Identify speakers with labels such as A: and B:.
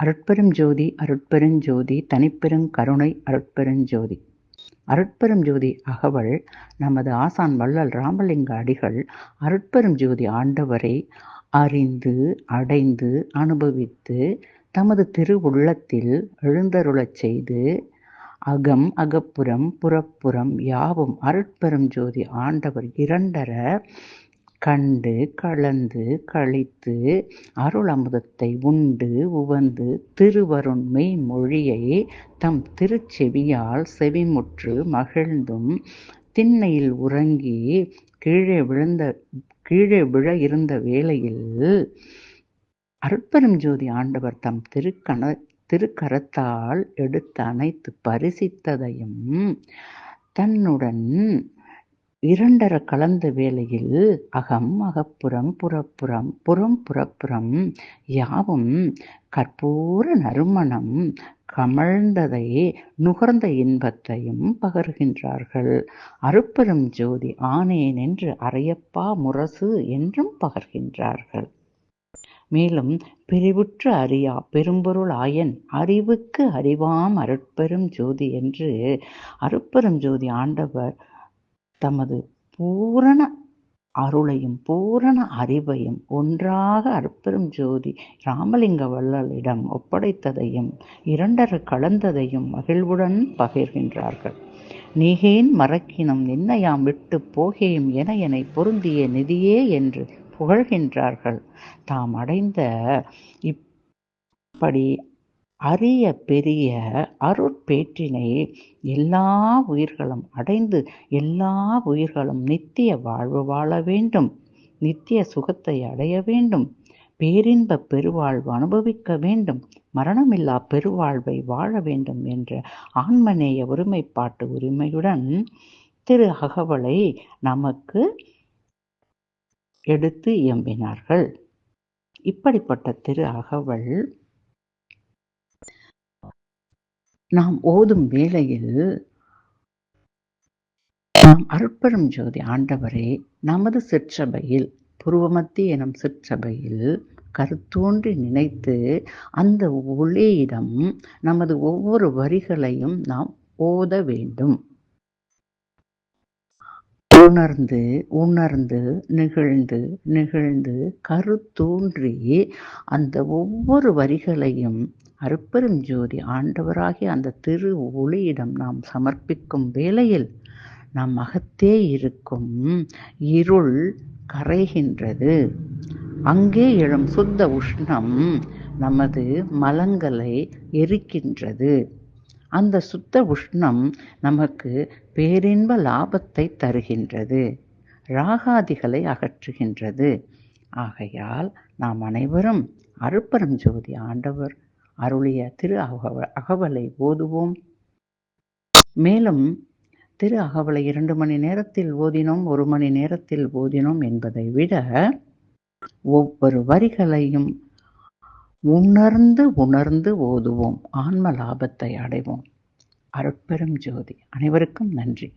A: அருட்பெரும் ஜோதி அருட்பெருஞ்சோதி தனிப்பெருங் கருணை அருட்பெருஞ்சோதி அருட்பெரும் ஜோதி அகவல் நமது ஆசான் வள்ளல் ராமலிங்க அடிகள் அருட்பெரும் ஜோதி ஆண்டவரை அறிந்து அடைந்து அனுபவித்து தமது திருவுள்ளத்தில் எழுந்தருளச் செய்து அகம் அகப்புறம் புறப்புறம் யாவும் அருட்பெரும் ஜோதி ஆண்டவர் இரண்டர கண்டு கலந்து கழித்து அருள் அமுதத்தை உண்டு உவந்து திருவருண்மை மொழியை தம் திருச்செவியால் செவிமுற்று மகிழ்ந்தும் திண்ணையில் உறங்கி கீழே விழுந்த கீழே விழ இருந்த வேளையில் அருட்பெரும் ஜோதி ஆண்டவர் தம் திருக்கண திருக்கரத்தால் எடுத்த அனைத்து பரிசித்ததையும் தன்னுடன் இரண்டர கலந்த வேளையில் அகம் அகப்புறம் புறப்புறம் புறம் புறப்புறம் யாவும் கற்பூர நறுமணம் கமழ்ந்ததை நுகர்ந்த இன்பத்தையும் பகர்கின்றார்கள். அருப்பெரும் ஜோதி ஆனேன் என்று அறையப்பா முரசு என்றும் பகர்கின்றார்கள். மேலும் பிரிவுற்று அறியா பெரும்பொருள் ஆயன் அறிவுக்கு அறிவாம் அருட்பெரும் ஜோதி என்று அருட்பெரும் ஜோதி ஆண்டவர் தமது பூரண அருளையும் பூரண அறிவையும் ஒன்றாக அற்பெரும் ஜோதி ராமலிங்க வள்ளலிடம் ஒப்படைத்ததையும் இரண்டர கலந்ததையும் மகிழ்வுடன் பகிர்கின்றார்கள். நீகேன் மறக்கினும் என்னையாம் விட்டு போகேயும் என என்னை பொருந்திய நிதியே என்று புகழ்கின்றார்கள். தாம் அடைந்த இப்படி அரிய பெரிய அருட்பேற்றினை எல்லா உயிர்களும் அடைந்து எல்லா உயிர்களும் நித்திய வாழ்வு வாழ வேண்டும். நித்திய சுகத்தை அடைய வேண்டும். பேரின்ப பெருவாழ்வு அனுபவிக்க வேண்டும். மரணமில்லா பெருவாழ்வை வாழ வேண்டும் என்ற ஆன்மநேய ஒருமைப்பாட்டு உரிமையுடன் திரு அகவலை நமக்கு எடுத்து இயம்பினார்கள் இப்படிப்பட்ட திரு அகவல் நாம் ஓதும் வேளையில் நாம் அருட்பெரும் ஜோதி ஆண்டவரே நமது சிற்றபையில் புருவமத்தி எனும் சிற்றபையில் கருத்தோன்றி நினைத்து அந்த ஒளியிடம் நமது ஒவ்வொரு வரிகளையும் நாம் ஓத வேண்டும். உணர்ந்து உணர்ந்து நிகழ்ந்து நிகழ்ந்து கருத்தூன்றி அந்த ஒவ்வொரு வரிகளையும் அருப்பெரும் ஜோதி ஆண்டவராகிய அந்த திரு ஒளியிடம் நாம் சமர்ப்பிக்கும் வேளையில் நம் அகத்தே இருக்கும் இருள் கரைகின்றது. அங்கே எழும் சுத்த உஷ்ணம் நமது மலங்களை எரிக்கின்றது. அந்த சுத்த உஷ்ணம் நமக்கு பேரின்ப லாபத்தை தருகின்றது. ராகாதிகளை அகற்றுகின்றது. ஆகையால் நாம் அனைவரும் அருப்பரம் ஜோதி ஆண்டவர் அருளிய திரு அகவ அகவலை ஓதுவோம். மேலும் திரு அகவலை இரண்டு மணி நேரத்தில் ஓதினோம் ஒரு மணி நேரத்தில் ஓதினோம் என்பதை விட ஒவ்வொரு வரிகளையும் உணர்ந்து உணர்ந்து ஓதுவோம். ஆன்ம லாபத்தை அடைவோம். அருட்பெரும் ஜோதி. அனைவருக்கும் நன்றி.